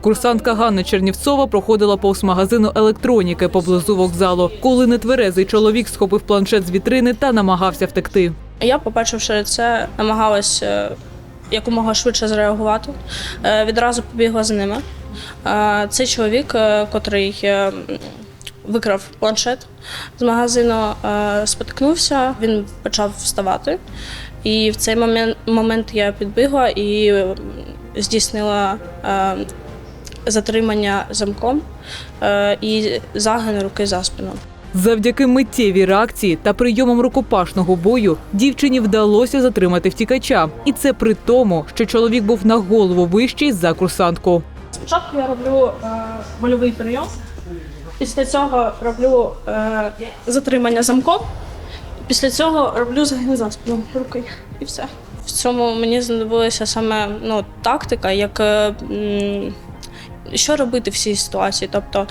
Курсантка Ганна Чернівцова проходила повз магазину електроніки поблизу вокзалу, коли нетверезий чоловік схопив планшет з вітрини та намагався втекти. Я, побачивши це, намагалась е, якомога швидше зреагувати. Е, Відразу побігла за ними. Е, Цей чоловік, котрий викрав планшет з магазину, споткнувся, він почав вставати. І в цей момент, момент я підбігла і здійснила затримання замком е, і загин руки за спину. Завдяки миттєвій реакції та прийомам рукопашного бою дівчині вдалося затримати втікача, і це при тому, що чоловік був на голову вищий за курсантку. Спочатку я роблю е, больовий прийом, після цього роблю е, затримання замком, після цього роблю загин за спину руки і все. В цьому мені знадобилася саме ну, тактика, як е, що робити в цій ситуації, тобто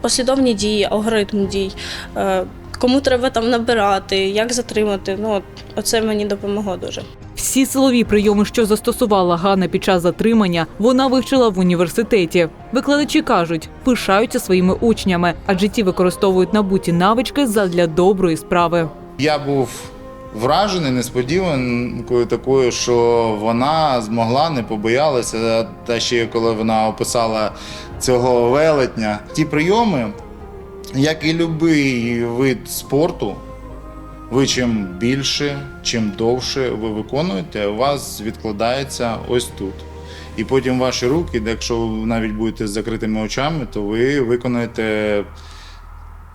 послідовні дії, алгоритм дій. Е, Кому треба там набирати, як затримати. Ну, оце мені допомогло дуже. Всі силові прийоми, що застосувала Ганна під час затримання, вона вивчила в університеті. Викладачі кажуть, пишаються своїми учнями, адже ті використовують набуті навички задля доброї справи. Я був вражений несподіванкою такою, що вона змогла, не побоялася. Та ще коли вона описала цього велетня. Ті прийоми, як і будь-який вид спорту, ви чим більше, чим довше ви виконуєте, у вас відкладається ось тут. І потім ваші руки, якщо ви навіть будете з закритими очами, то ви виконаєте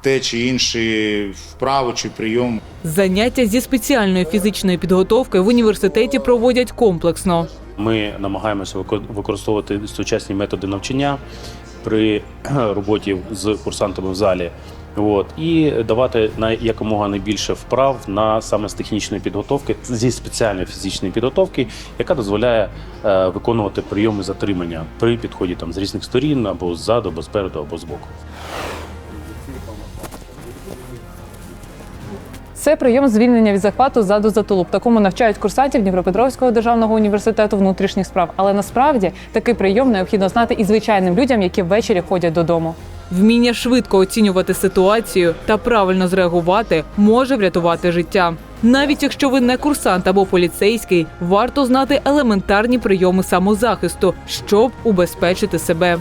те чи інше вправу чи прийом. Заняття зі спеціальної фізичної підготовки в університеті проводять комплексно. Ми намагаємося використовувати сучасні методи навчання при роботі з курсантами в залі. От, і давати на якомога найбільше вправ на саме з технічної підготовки зі спеціальної фізичної підготовки, яка дозволяє е, виконувати прийоми затримання при підході там з різних сторін або ззаду, або спереду, або збоку. Це прийом звільнення від захвату ззаду за тулуб. Такому навчають курсантів Дніпропетровського державного університету внутрішніх справ. Але насправді такий прийом необхідно знати і звичайним людям, які ввечері ходять додому. Вміння швидко оцінювати ситуацію та правильно зреагувати може врятувати життя. Навіть якщо ви не курсант або поліцейський, варто знати елементарні прийоми самозахисту, щоб убезпечити себе.